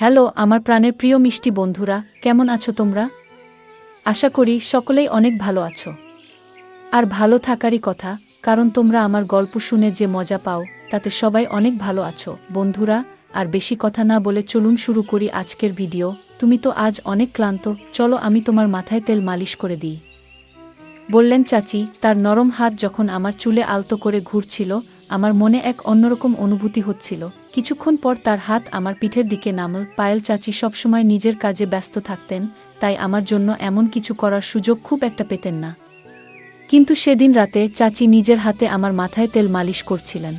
Hello, আমার প্রাণের প্রিয় মিষ্টি বন্ধুরা, কেমন আছো তোমরা? আশা করি সকলেই অনেক ভালো আছো। আর ভালো থাকারই কথা, কারণ তোমরা আমার গল্প শুনে যে মজা পাও, তাতে সবাই অনেক ভালো আছো। বন্ধুরা, আর বেশি কথা না বলে চলুন শুরু করি আজকের ভিডিও। তুমি তো আজ অনেক ক্লান্ত, চলো আমি তোমার মাথায় তেল মালিশ করে দিই। বললেন চাচি, তার নরম হাত যখন আমার চুলে আলতো করে ঘুরছিল আমার মনে এক অন্যরকম অনুভূতি হচ্ছিল। কিছুক্ষণ পর তার হাত আমার পিঠের দিকে নামল। পায়েল চাচি সবসময় নিজের কাজে ব্যস্ত থাকতেন, তাই আমার জন্য এমন কিছু করার সুযোগ খুব একটা পেতেন না। কিন্তু সেদিন রাতে চাচি নিজের হাতে আমার মাথায় তেল মালিশ করছিলেন।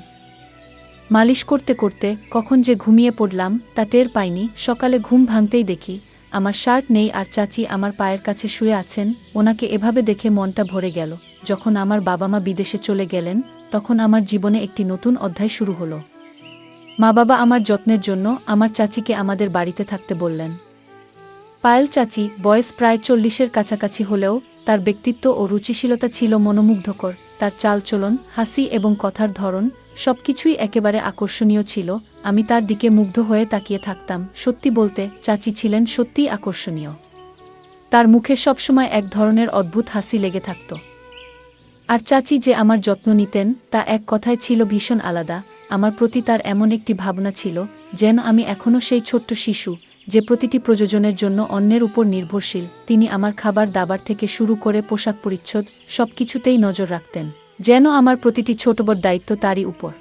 মালিশ করতে করতে কখন যে ঘুমিয়ে পড়লাম তা টের পাইনি। সকালে ঘুম ভাঙতেই দেখি আমার শার্ট নেই আর চাচি আমার পায়ের কাছে শুয়ে আছেন। ওনাকে এভাবে দেখে মনটা ভরে গেল। যখন আমার বাবা মা বিদেশে চলে গেলেন তখন আমার জীবনে একটি নতুন অধ্যায় শুরু হলো। মা বাবা আমার যত্নের জন্য আমার চাচিকে আমাদের বাড়িতে থাকতে বললেন। পায়েল চাচি বয়স প্রায় চল্লিশের কাছাকাছি হলেও তার ব্যক্তিত্ব ও রুচিশীলতা ছিল মনোমুগ্ধকর। তার চালচলন, হাসি এবং কথার ধরন সবকিছুই একেবারে আকর্ষণীয় ছিল। আমি তার দিকে মুগ্ধ হয়ে তাকিয়ে থাকতাম। সত্যি বলতে, চাচি ছিলেন সত্যিই আকর্ষণীয়। তার মুখে সবসময় এক ধরনের অদ্ভুত হাসি লেগে থাকত। আর চাচি যে আমার যত্ন নিতেন, তা এক কথায় ছিল ভীষণ আলাদা। আমার প্রতি তার এমন একটি ভাবনা ছিল, যেন আমি এখনও সেই ছোট্ট শিশু, যে প্রতিটি প্রযোজনের জন্য অন্যের উপর নির্ভরশীল। তিনি আমার খাবার দাবার থেকে শুরু করে পোশাক পরিচ্ছদ সব কিছুতেই নজর রাখতেন, যেন আমার প্রতিটি ছোট বড় দায়িত্ব তারই উপর।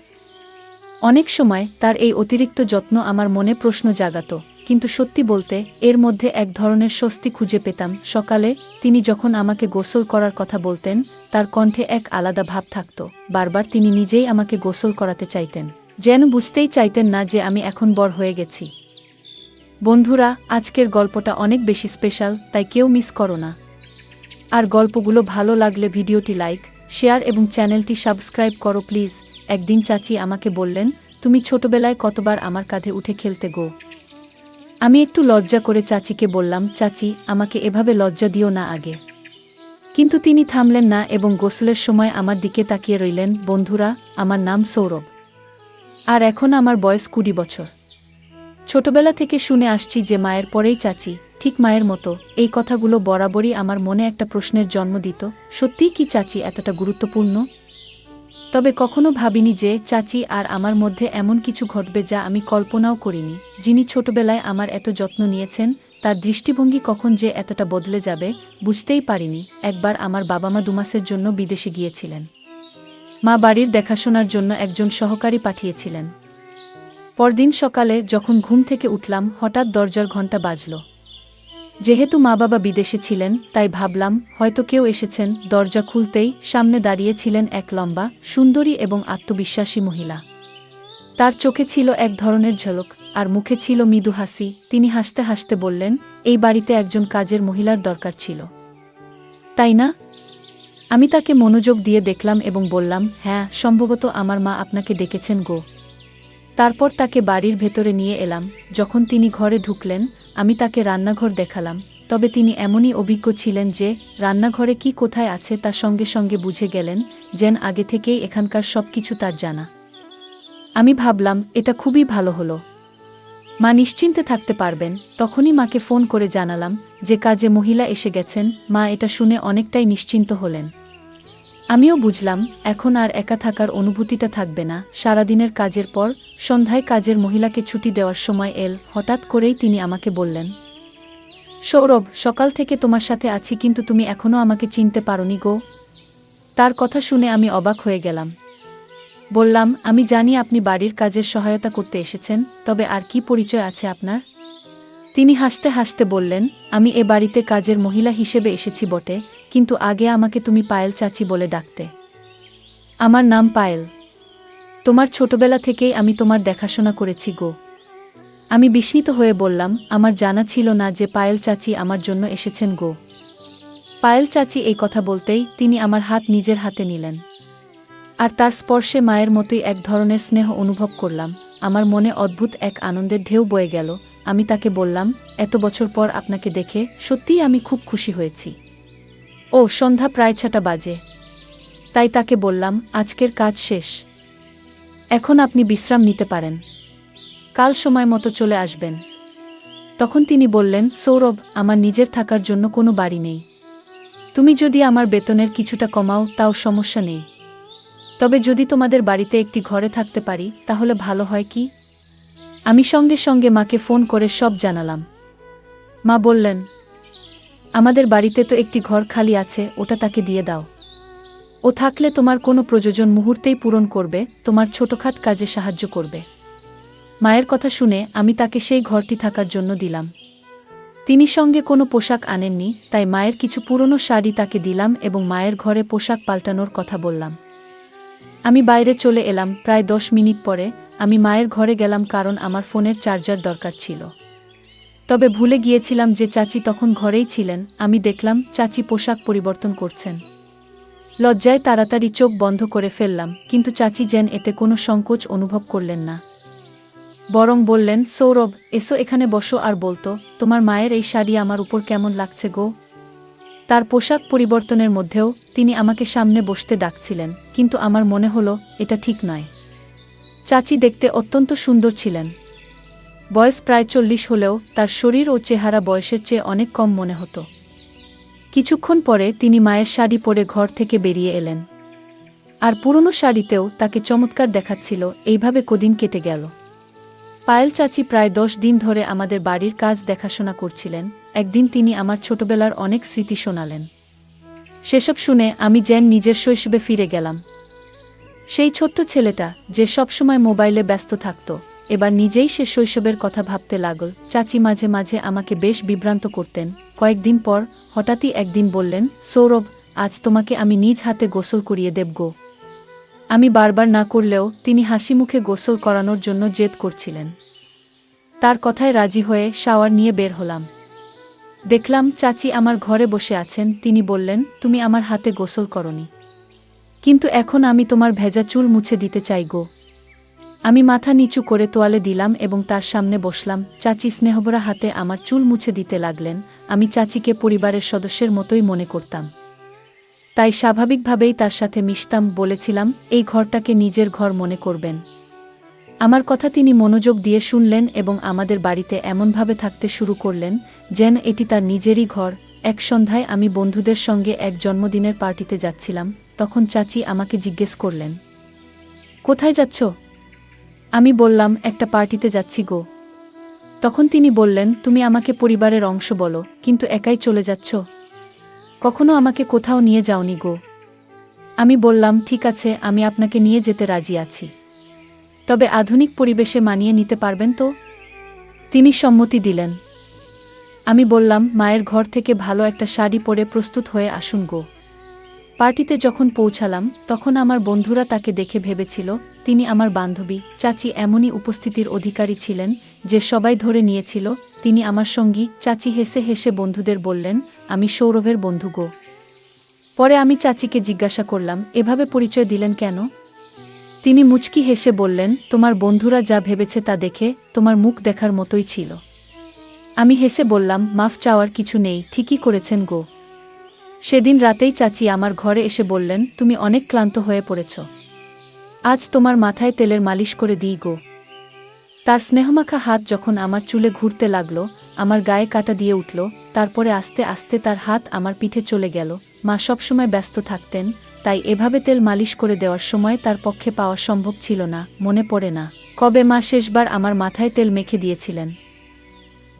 অনেক সময় তার এই অতিরিক্ত যত্ন আমার মনে প্রশ্ন জাগাত, কিন্তু সত্যি বলতে, এর মধ্যে এক ধরনের স্বস্তি খুঁজে পেতাম। সকালে তিনি যখন আমাকে গোসল করার কথা বলতেন তার কণ্ঠে এক আলাদা ভাব থাকত। বারবার তিনি নিজেই আমাকে গোসল করাতে চাইতেন। যেন বুঝতেই চাইতেন না যে আমি এখন বড় হয়ে গেছি। বন্ধুরা, আজকের গল্পটা অনেক বেশি স্পেশাল, তাই কেউ মিস করো না। আর গল্পগুলো ভালো লাগলে ভিডিওটি লাইক, শেয়ার এবং চ্যানেলটি সাবস্ক্রাইব করো প্লিজ। একদিন চাচি আমাকে বললেন, তুমি ছোটবেলায় কতবার আমার কাঁধে উঠে খেলতে গো? আমি একটু লজ্জা করে চাচিকে বললাম, চাচি, আমাকে এভাবে লজ্জা দিও না আগে। কিন্তু তিনি থামলেন না এবং গোসলের সময় আমার দিকে তাকিয়ে রইলেন, বন্ধুরা, আমার নাম সৌরভ। আর এখন আমার বয়স কুড়ি বছর। ছোটবেলা থেকে শুনে আসছি যে মায়ের পরেই চাচি, ঠিক মায়ের মতো। এই কথাগুলো বরাবরই আমার মনে একটা প্রশ্নের জন্ম দিত, সত্যিই কি চাচি এতটা গুরুত্বপূর্ণ? তবে কখনো ভাবিনি যে চাচি আর আমার মধ্যে এমন কিছু ঘটবে যা আমি কল্পনাও করিনি। যিনি ছোটবেলায় আমার এত যত্ন নিয়েছেন, তার দৃষ্টিভঙ্গি কখন যে এতটা বদলে যাবে, বুঝতেই পারিনি। একবার আমার বাবা মা দুমাসের জন্য বিদেশে গিয়েছিলেন। মা বাড়ির দেখাশোনার জন্য একজন সহকারী পাঠিয়েছিলেন। পরদিন সকালে যখন ঘুম থেকে উঠলাম, হঠাৎ দরজার ঘণ্টা বাজল। যেহেতু মা বাবা বিদেশে ছিলেন, তাই ভাবলাম, হয়তো কেউ এসেছেন, দরজা খুলতেই সামনে দাঁড়িয়েছিলেন এক লম্বা, সুন্দরী এবং আত্মবিশ্বাসী মহিলা। তার চোখে ছিল এক ধরনের ঝলক, আর মুখে ছিল মৃদু হাসি। তিনি হাসতে হাসতে বললেন, এই বাড়িতে একজন কাজের মহিলার দরকার ছিল। তাই না? আমি তাকে মনোযোগ দিয়ে দেখলাম এবং বললাম হ্যাঁ সম্ভবত আমার মা আপনাকে ডেকেছেন গো। তারপর তাকে বাড়ির ভেতরে নিয়ে এলাম। যখন তিনি ঘরে ঢুকলেন আমি তাকে রান্নাঘর দেখালাম, তবে তিনি এমনই অভিজ্ঞ ছিলেন যে রান্নাঘরে কি কোথায় আছে তা সঙ্গে সঙ্গে বুঝে গেলেন যেন আগে থেকেই এখানকার সব কিছু তার জানা। আমি ভাবলাম, এটা খুবই ভালো হলো। মা নিশ্চিন্তে থাকতে পারবেন, তখনই মাকে ফোন করে জানালাম যে কাজে মহিলা এসে গেছেন, মা এটা শুনে অনেকটাই নিশ্চিন্ত হলেন। আমিও বুঝলাম, এখন আর একা থাকার অনুভূতিটা থাকবে না। সারাদিনের কাজের পর, সন্ধ্যায় কাজের মহিলাকে ছুটি দেওয়ার সময় এল, হঠাৎ করেই তিনি আমাকে বললেন, সৌরভ, সকাল থেকে তোমার সাথে আছি, কিন্তু তুমি এখনও আমাকে চিনতে পারোনি গো। তার কথা শুনে আমি অবাক হয়ে গেলাম। বললাম, আমি জানি আপনি বাড়ির কাজের সহায়তা করতে এসেছেন, তবে আর কি পরিচয় আছে আপনার? তিনি হাসতে হাসতে বললেন, আমি এ বাড়িতে কাজের মহিলা হিসেবে এসেছি বটে কিন্তু আগে আমাকে তুমি পায়েল চাচি বলে ডাকতে। আমার নাম পায়েল। তোমার ছোটবেলা থেকেই আমি তোমার দেখাশোনা করেছি গো। আমি বিস্মিত হয়ে বললাম, আমার জানা ছিল না যে পায়েল চাচি আমার জন্য এসেছেন গো। পায়েল চাচি এই কথা বলতেই তিনি আমার হাত নিজের হাতে নিলেন। আর তার স্পর্শে মায়ের মতোই এক ধরনের স্নেহ অনুভব করলাম। আমার মনে অদ্ভুত এক আনন্দের ঢেউ বয়ে গেল। আমি তাকে বললাম, এত বছর পর আপনাকে দেখে সত্যিই আমি খুব খুশি হয়েছি। ও, সন্ধ্যা প্রায় ছটা বাজে। তাই তাকে বললাম, আজকের কাজ শেষ। এখন আপনি বিশ্রাম নিতে পারেন। কাল সময় মতো চলে আসবেন। তখন তিনি বললেন, সৌরভ, আমার নিজের থাকার জন্য কোনো বাড়ি নেই। তুমি যদি আমার বেতনের কিছুটা কমাও, তাও সমস্যা নেই। তবে যদি তোমাদের বাড়িতে একটি ঘরে থাকতে পারি, তাহলে ভালো হয় কি? আমি সঙ্গে সঙ্গে মাকে ফোন করে সব জানালাম। মা বললেন আমাদের বাড়িতে তো একটি ঘর খালি আছে, ওটা তাকে দিয়ে দাও। ও থাকলে তোমার কোনো প্রয়োজন মুহূর্তেই পূরণ করবে, তোমার ছোটখাট কাজে সাহায্য করবে। মায়ের কথা শুনে আমি তাকে সেই ঘরটি থাকার জন্য দিলাম। তিনি সঙ্গে কোনো পোশাক আনেননি, তাই মায়ের কিছু পুরনো শাড়ি তাকে দিলাম এবং মায়ের ঘরে পোশাক পাল্টানোর কথা বললাম। আমি বাইরে চলে এলাম, প্রায় দশ মিনিট পরে আমি মায়ের ঘরে গেলাম কারণ আমার ফোনের চার্জার দরকার ছিল। তবে ভুলে গিয়েছিলাম যে চাচি তখন ঘরেই ছিলেন। আমি দেখলাম চাচি পোশাক পরিবর্তন করছেন। লজ্জায় তাড়াতাড়ি চোখ বন্ধ করে ফেললাম, কিন্তু চাচি যেন এতে কোনো সংকোচ অনুভব করলেন না। বরং বললেন, সৌরভ, এসো এখানে বসো আর বলতো, তোমার মায়ের এই শাড়ি আমার উপর কেমন লাগছে গো? তার পোশাক পরিবর্তনের মধ্যেও তিনি আমাকে সামনে বসতে ডাকছিলেন, কিন্তু আমার মনে হলো, এটা ঠিক নয়। চাচি দেখতে অত্যন্ত সুন্দর ছিলেন বয়স প্রায় চল্লিশ হলেও তার শরীর ও চেহারা বয়সের চেয়ে অনেক কম মনে হতো। কিছুক্ষণ পরে তিনি মায়ের শাড়ি পরে ঘর থেকে বেরিয়ে এলেন। আর পুরনো শাড়িতেও তাকে চমৎকার দেখাচ্ছিল, এইভাবে কদিন কেটে গেল। পায়েল চাচি প্রায় দশ দিন ধরে আমাদের বাড়ির কাজ দেখাশোনা করছিলেন, একদিন তিনি আমার ছোটবেলার অনেক স্মৃতি শোনালেন। সেসব শুনে আমি যেন নিজের শৈশবে ফিরে গেলাম। সেই ছোট্ট ছেলেটা যে সবসময় মোবাইলে ব্যস্ত থাকত এবার নিজেই সে শৈশবের কথা ভাবতে লাগল। চাচি মাঝে মাঝে আমাকে বেশ বিভ্রান্ত করতেন। কয়েকদিন পর হঠাৎই একদিন বললেন, সৌরভ, আজ তোমাকে আমি নিজ হাতে গোসল করিয়ে দেব গো। আমি বারবার না করলেও তিনি হাসি মুখে গোসল করানোর জন্য জেদ করছিলেন। তার কথায় রাজি হয়ে শাওয়ার নিয়ে বের হলাম। দেখলাম চাচি আমার ঘরে বসে আছেন। তিনি বললেন, তুমি আমার হাতে গোসল করনি। কিন্তু এখন আমি তোমার ভেজা চুল মুছে দিতে চাই গো। আমি মাথা নিচু করে তোয়ালে দিলাম এবং তার সামনে বসলাম। চাচি স্নেহভরা হাতে আমার চুল মুছে দিতে লাগলেন। আমি চাচিকে পরিবারের সদস্যের মতোই মনে করতাম। তাই স্বাভাবিকভাবেই তার সাথে মিশতাম, বলেছিলাম, এই ঘরটাকে নিজের ঘর মনে করবেন। আমার কথা তিনি মনোযোগ দিয়ে শুনলেন এবং আমাদের বাড়িতে এমনভাবে থাকতে শুরু করলেন যেন এটি তার নিজেরই ঘর। এক সন্ধ্যায় আমি বন্ধুদের সঙ্গে এক জন্মদিনের পার্টিতে যাচ্ছিলাম। তখন চাচি আমাকে জিজ্ঞেস করলেন, কোথায় যাচ্ছ? আমি বললাম, একটা পার্টিতে যাচ্ছি গো। তখন তিনি বললেন, তুমি আমাকে পরিবারের অংশ বলো, কিন্তু একাই চলে যাচ্ছ? কখনো আমাকে কোথাও নিয়ে যাওনি গো? আমি বললাম, ঠিক আছে, আমি আপনাকে নিয়ে যেতে রাজি আছি। তবে আধুনিক পরিবেশে মানিয়ে নিতে পারবেন তো? তিনি সম্মতি দিলেন। আমি বললাম, মায়ের ঘর থেকে ভালো একটা শাড়ি পরে প্রস্তুত হয়ে আসুন গো। পার্টিতে যখন পৌঁছালাম, তখন আমার বন্ধুরা তাকে দেখে ভেবেছিল তিনি আমার বান্ধবী। চাচি এমনই উপস্থিতির অধিকারী ছিলেন যে সবাই ধরে নিয়েছিল, তিনি আমার সঙ্গী। চাচি হেসে হেসে বন্ধুদের বললেন, আমি সৌরভের বন্ধু গো। পরে আমি চাচিকে জিজ্ঞাসা করলাম, এভাবে পরিচয় দিলেন কেন? তিনি মুচকি হেসে বললেন, তোমার বন্ধুরা যা ভেবেছে তা দেখে তোমার মুখ দেখার মতোই ছিল। আমি হেসে বললাম, মাফ চাওয়ার কিছু নেই, ঠিকই করেছেন গো। সেদিন রাতেই চাচি আমার ঘরে এসে বললেন, তুমি অনেক ক্লান্ত হয়ে পড়েছ। আজ তোমার মাথায় তেলের মালিশ করে দিই গো। তার স্নেহমাখা হাত যখন আমার চুলে ঘুরতে লাগল, আমার গায়ে কাটা দিয়ে উঠল, তারপরে আস্তে আস্তে তার হাত আমার পিঠে চলে গেল। মা সবসময় ব্যস্ত থাকতেন, তাই এভাবে তেল মালিশ করে দেওয়ার সময় তার পক্ষে পাওয়া সম্ভব ছিল না, মনে পড়ে না। কবে মা শেষবার আমার মাথায় তেল মেখে দিয়েছিলেন?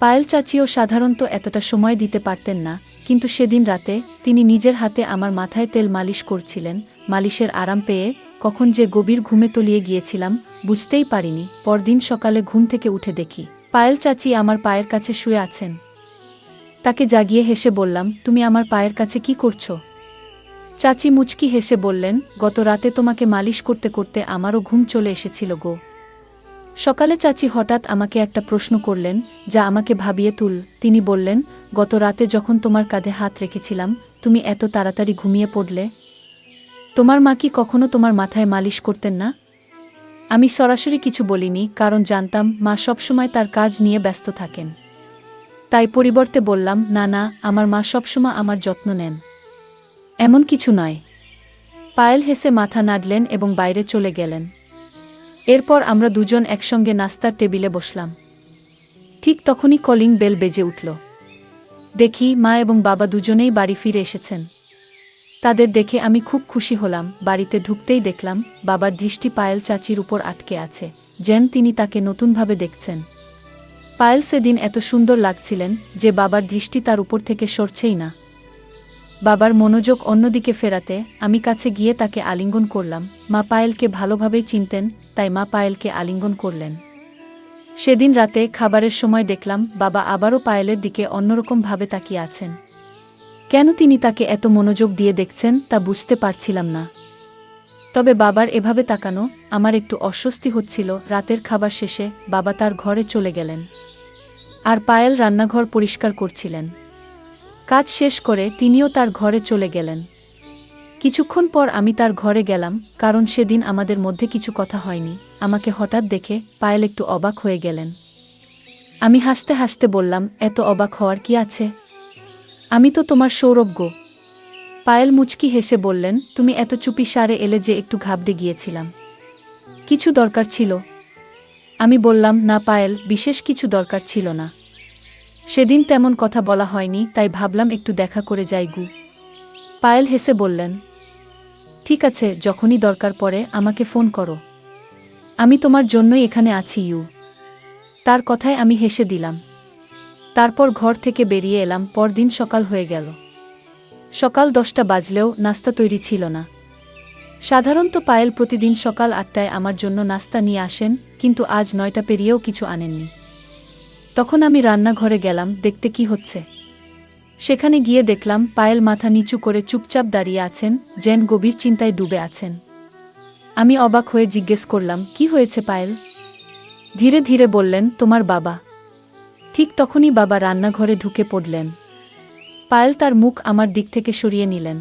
পায়েল চাচিও সাধারণত এতটা সময় দিতে পারতেন না, কিন্তু সেদিন রাতে তিনি নিজের হাতে আমার মাথায় তেল মালিশ করছিলেন, মালিশের আরাম পেয়ে কখন যে গভীর ঘুমে তলিয়ে গিয়েছিলাম, বুঝতেই পারিনি। পরদিন সকালে ঘুম থেকে উঠে দেখি, পায়েল চাচি আমার পায়ের কাছে শুয়ে আছেন। তাকে জাগিয়ে হেসে বললাম, তুমি আমার পায়ের কাছে কি করছ? চাচি মুচকি হেসে বললেন, গত রাতে তোমাকে মালিশ করতে করতে আমারও ঘুম চলে এসেছিল গো। সকালে চাচি হঠাৎ আমাকে একটা প্রশ্ন করলেন, যা আমাকে ভাবিয়ে তুল। তিনি বললেন, গত রাতে যখন তোমার কাঁধে হাত রেখেছিলাম, তুমি এত তাড়াতাড়ি ঘুমিয়ে পড়লে তোমার মা কি কখনো তোমার মাথায় মালিশ করতেন না? আমি সরাসরি কিছু বলিনি, কারণ জানতাম মা সবসময় তার কাজ নিয়ে ব্যস্ত থাকেন। তাই পরিবর্তে বললাম, না না, আমার মা সবসময় আমার যত্ন নেন। এমন কিছু নয়। পায়েল হেসে মাথা নাড়লেন এবং বাইরে চলে গেলেন। এরপর আমরা দুজন একসঙ্গে নাস্তার টেবিলে বসলাম। ঠিক তখনই কলিং বেল বেজে উঠল। দেখি মা এবং বাবা দুজনেই বাড়ি ফিরে এসেছেন। তাদের দেখে আমি খুব খুশি হলাম, বাড়িতে ঢুকতেই দেখলাম বাবার দৃষ্টি পায়েল চাচির উপর আটকে আছে, যেন তিনি তাকে নতুনভাবে দেখছেন। পায়েল সেদিন এত সুন্দর লাগছিলেন যে বাবার দৃষ্টি তার উপর থেকে সরছেই না। বাবার মনোযোগ অন্যদিকে ফেরাতে আমি কাছে গিয়ে তাকে আলিঙ্গন করলাম, মা পায়েলকে ভালোভাবেই চিনতেন, তাই মা পায়েলকে আলিঙ্গন করলেন। সেদিন রাতে খাবারের সময় দেখলাম বাবা আবারও পায়েলের দিকে অন্যরকমভাবে তাকিয়ে আছেন। কেন তিনি তাকে এত মনোযোগ দিয়ে দেখছেন তা বুঝতে পারছিলাম না। তবে বাবার এভাবে তাকানো, আমার একটু অস্বস্তি হচ্ছিল রাতের খাবার শেষে বাবা তার ঘরে চলে গেলেন আর পায়েল রান্নাঘর পরিষ্কার করছিলেন। কাজ শেষ করে তিনিও তার ঘরে চলে গেলেন। কিছুক্ষণ পর আমি তার ঘরে গেলাম, কারণ সেদিন আমাদের মধ্যে কিছু কথা হয়নি। আমাকে হঠাৎ দেখে পায়েল একটু অবাক হয়ে গেলেন। আমি হাসতে হাসতে বললাম, এত অবাক হওয়ার কি আছে? আমি তো তোমার সৌরভ গো। পায়েল মুচকি হেসে বললেন, তুমি এত চুপি সারে এলে যে একটু ঘাবড়ে গিয়েছিলাম। কিছু দরকার ছিল। আমি বললাম, না পায়েল, বিশেষ কিছু দরকার ছিল না। সেদিন তেমন কথা বলা হয়নি, তাই ভাবলাম একটু দেখা করে যাই গু। পায়েল হেসে বললেন, ঠিক আছে, যখনই দরকার পড়ে আমাকে ফোন করো। আমি তোমার জন্যই এখানে আছি ইউ। তার কথায় আমি হেসে দিলাম। তারপর ঘর থেকে বেরিয়ে এলাম, পরদিন সকাল হয়ে গেল। সকাল দশটা বাজলেও নাস্তা তৈরি ছিল না। সাধারণত পায়েল প্রতিদিন সকাল আটটায় আমার জন্য নাস্তা নিয়ে আসেন, কিন্তু আজ নয়টা পেরিয়েও কিছু আনেননি। তখন আমি রান্নাঘরে গেলাম, দেখতে কি হচ্ছে। সেখানে গিয়ে দেখলাম পায়েল মাথা নিচু করে চুপচাপ দাঁড়িয়ে আছেন, যেন গভীর চিন্তায় ডুবে আছেন। আমি অবাক হয়ে জিজ্ঞেস করলাম, কি হয়েছে পায়েল? ধীরে ধীরে বললেন, তোমার বাবা। ঠিক তখনই বাবা রান্নাঘরে ঢুকে পড়লেন। পায়েল তার মুখ আমার দিক থেকে সরিয়ে নিলেন।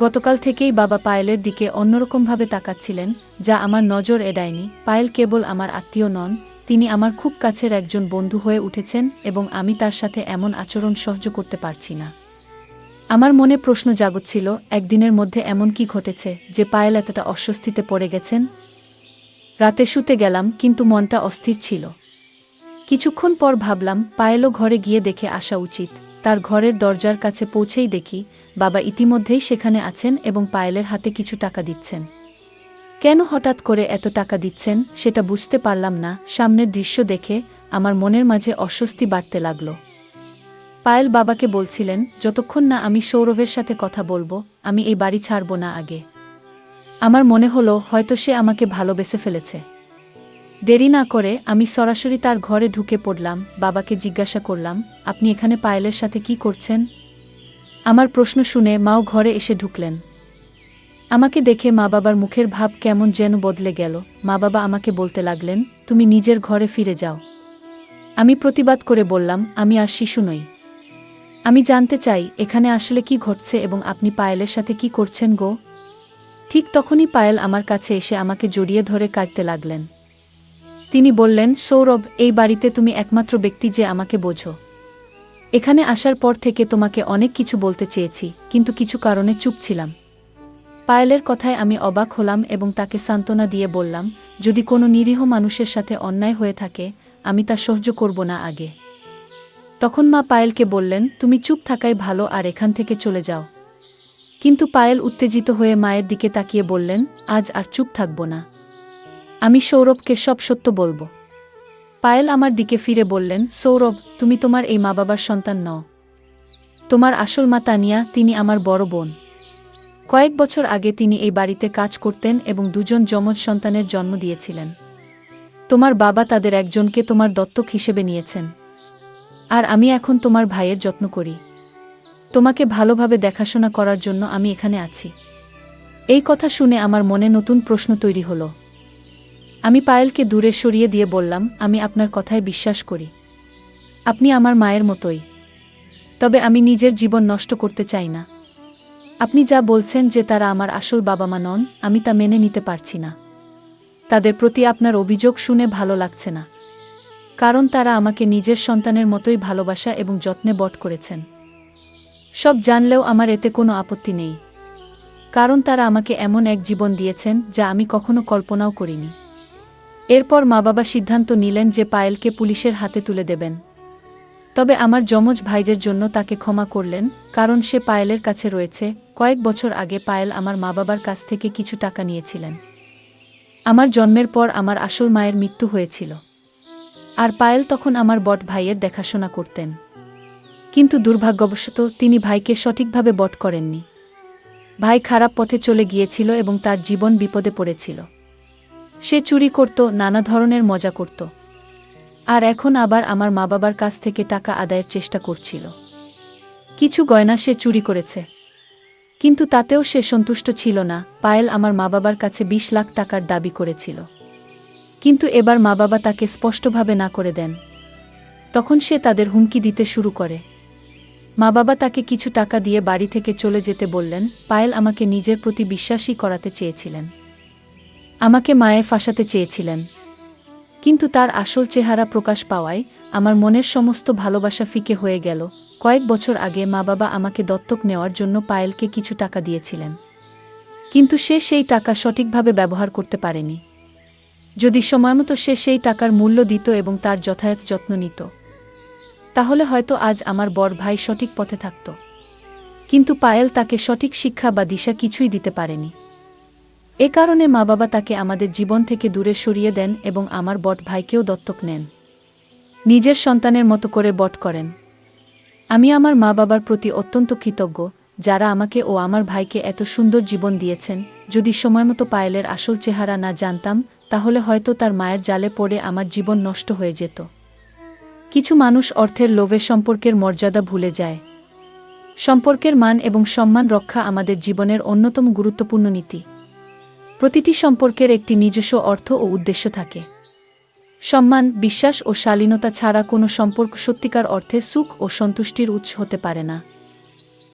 গতকাল থেকেই বাবা পায়েলের দিকে অন্যরকমভাবে তাকাচ্ছিলেন, যা আমার নজর এড়ায়নি। পায়েল কেবল আমার আত্মীয় নন, তিনি আমার খুব কাছের একজন বন্ধু হয়ে উঠেছেন এবং আমি তার সাথে এমন আচরণ সহ্য করতে পারছি না। আমার মনে প্রশ্ন জাগচ্ছিল একদিনের মধ্যে এমন কি ঘটেছে যে পায়েল এতটা অস্বস্তিতে পড়ে গেছেন? রাতে শুতে গেলাম, কিন্তু মনটা অস্থির ছিল। কিছুক্ষণ পর ভাবলাম, পায়েলও ঘরে গিয়ে দেখে আসা উচিত। তার ঘরের দরজার কাছে পৌঁছেই দেখি, বাবা ইতিমধ্যেই সেখানে আছেন এবং পায়েলের হাতে কিছু টাকা দিচ্ছেন। কেন হঠাৎ করে এত টাকা দিচ্ছেন, সেটা বুঝতে পারলাম না। সামনের দৃশ্য দেখে আমার মনের মাঝে অস্বস্তি বাড়তে লাগল। পায়েল বাবাকে বলছিলেন, যতক্ষণ না আমি সৌরভের সাথে কথা বলব, আমি এই বাড়ি ছাড়ব না আগে। আমার মনে হলো, হয়তো সে আমাকে ভালোবেসে ফেলেছে। দেরি না করে আমি সরাসরি তার ঘরে ঢুকে পড়লাম, বাবাকে জিজ্ঞাসা করলাম, আপনি এখানে পায়েলের সাথে কি করছেন? আমার প্রশ্ন শুনে মাও ঘরে এসে ঢুকলেন। আমাকে দেখে মা বাবার মুখের ভাব কেমন যেন বদলে গেল। মা বাবা আমাকে বলতে লাগলেন, তুমি নিজের ঘরে ফিরে যাও। আমি প্রতিবাদ করে বললাম, আমি আর শিশু নই। আমি জানতে চাই, এখানে আসলে কি ঘটছে এবং আপনি পায়েলের সাথে কি করছেন গো? ঠিক তখনই পায়েল আমার কাছে এসে আমাকে জড়িয়ে ধরে কাঁদতে লাগলেন। তিনি বললেন, সৌরভ, এই বাড়িতে তুমি একমাত্র ব্যক্তি যে আমাকে বোঝো। এখানে আসার পর থেকে তোমাকে অনেক কিছু বলতে চেয়েছি, কিন্তু কিছু কারণে চুপ ছিলাম। পায়েলের কথায় আমি অবাক হলাম এবং তাকে সান্ত্বনা দিয়ে বললাম, যদি কোনো নিরীহ মানুষের সাথে অন্যায় হয়ে থাকে, আমি তা সহ্য করব না আগে। তখন মা পায়েলকে বললেন, তুমি চুপ থাকাই ভালো আর এখান থেকে চলে যাও। কিন্তু পায়েল উত্তেজিত হয়ে মায়ের দিকে তাকিয়ে বললেন, আজ আর চুপ থাকব না। আমি সৌরভকে সব সত্য বলব। পায়েল আমার দিকে ফিরে বললেন, সৌরভ, তুমি তোমার এই মা বাবার সন্তান নও। তোমার আসল মা তানিয়া, তিনি আমার বড় বোন। কয়েক বছর আগে তিনি এই বাড়িতে কাজ করতেন এবং দুজন যমজ সন্তানের জন্ম দিয়েছিলেন। তোমার বাবা তাদের একজনকে তোমার দত্তক হিসেবে নিয়েছেন। আর আমি এখন তোমার ভাইয়ের যত্ন করি। তোমাকে ভালোভাবে দেখাশোনা করার জন্য আমি এখানে আছি। এই কথা শুনে আমার মনে নতুন প্রশ্ন তৈরি হলো। আমি পায়েলকে দূরে সরিয়ে দিয়ে বললাম, আমি আপনার কথায় বিশ্বাস করি। আপনি আমার মায়ের মতোই। তবে আমি নিজের জীবন নষ্ট করতে চাই না। আপনি যা বলছেন যে তারা আমার আসল বাবা মা নন, আমি তা মেনে নিতে পারছি না। তাদের প্রতি আপনার অভিযোগ শুনে ভালো লাগছে না। কারণ তারা আমাকে নিজের সন্তানের মতোই ভালোবাসা এবং যত্নে বট করেছেন। সব জানলেও আমার এতে কোনো আপত্তি নেই। কারণ তারা আমাকে এমন এক জীবন দিয়েছেন যা আমি কখনো কল্পনাও করিনি। এরপর মা বাবা সিদ্ধান্ত নিলেন যে পায়েলকে পুলিশের হাতে তুলে দেবেন। তবে আমার যমজ ভাইদের জন্য তাকে ক্ষমা করলেন, কারণ সে পায়েলের কাছে রয়েছে। কয়েক বছর আগে পায়েল আমার মা বাবার কাছ থেকে কিছু টাকা নিয়েছিলেন। আমার জন্মের পর আমার আসল মায়ের মৃত্যু হয়েছিল। আর পায়েল তখন আমার বট ভাইয়ের দেখাশোনা করতেন। কিন্তু দুর্ভাগ্যবশত তিনি ভাইকে সঠিকভাবে বট করেননি। ভাই খারাপ পথে চলে গিয়েছিল এবং তার জীবন বিপদে পড়েছিল। সে চুরি করত, নানা ধরনের মজা করত। আর এখন আবার আমার মা বাবার কাছ থেকে টাকা আদায়ের চেষ্টা করছিল। কিছু গয়না সে চুরি করেছে। কিন্তু তাতেও সে সন্তুষ্ট ছিল না। পায়েল আমার মা বাবার কাছে বিশ লাখ টাকার দাবি করেছিল। কিন্তু এবার মা বাবা তাকে স্পষ্টভাবে না করে দেন। তখন সে তাদের হুমকি দিতে শুরু করে। মা বাবা তাকে কিছু টাকা দিয়ে বাড়ি থেকে চলে যেতে বললেন। পায়েল আমাকে নিজের প্রতি বিশ্বাসী করাতে চেয়েছিলেন। আমাকে মায়ে ফাঁসাতে চেয়েছিলেন। কিন্তু তার আসল চেহারা প্রকাশ পাওয়ায় আমার মনের সমস্ত ভালোবাসা ফিকে হয়ে গেল। কয়েক বছর আগে মা বাবা আমাকে দত্তক নেওয়ার জন্য পায়েলকে কিছু টাকা দিয়েছিলেন। কিন্তু সে সেই টাকা সঠিকভাবে ব্যবহার করতে পারেনি। যদি সময়মতো সে সেই টাকার মূল্য দিত এবং তার যথাযথ যত্ন নিত, তাহলে হয়তো আজ আমার বড় ভাই সঠিক পথে থাকত। কিন্তু পায়েল তাকে সঠিক শিক্ষা বা দিশা কিছুই দিতে পারেনি। এ কারণে মা বাবা তাকে আমাদের জীবন থেকে দূরে সরিয়ে দেন এবং আমার বট ভাইকেও দত্তক নেন। নিজের সন্তানের মতো করে বট করেন। আমি আমার মা বাবার প্রতি অত্যন্ত কৃতজ্ঞ, যারা আমাকে ও আমার ভাইকে এত সুন্দর জীবন দিয়েছেন, যদি সময়মতো পায়েলের আসল চেহারা না জানতাম, তাহলে হয়তো তার মায়ের জালে পড়ে আমার জীবন নষ্ট হয়ে যেত। কিছু মানুষ অর্থের লোভে সম্পর্কের মর্যাদা ভুলে যায়। সম্পর্কের মান এবং সম্মান রক্ষা আমাদের জীবনের অন্যতম গুরুত্বপূর্ণ নীতি। প্রতিটি সম্পর্কের একটি নিজস্ব অর্থ ও উদ্দেশ্য থাকে। সম্মান, বিশ্বাস ও শালীনতা ছাড়া কোনো সম্পর্ক সত্যিকার অর্থে সুখ ও সন্তুষ্টির উৎস হতে পারে না।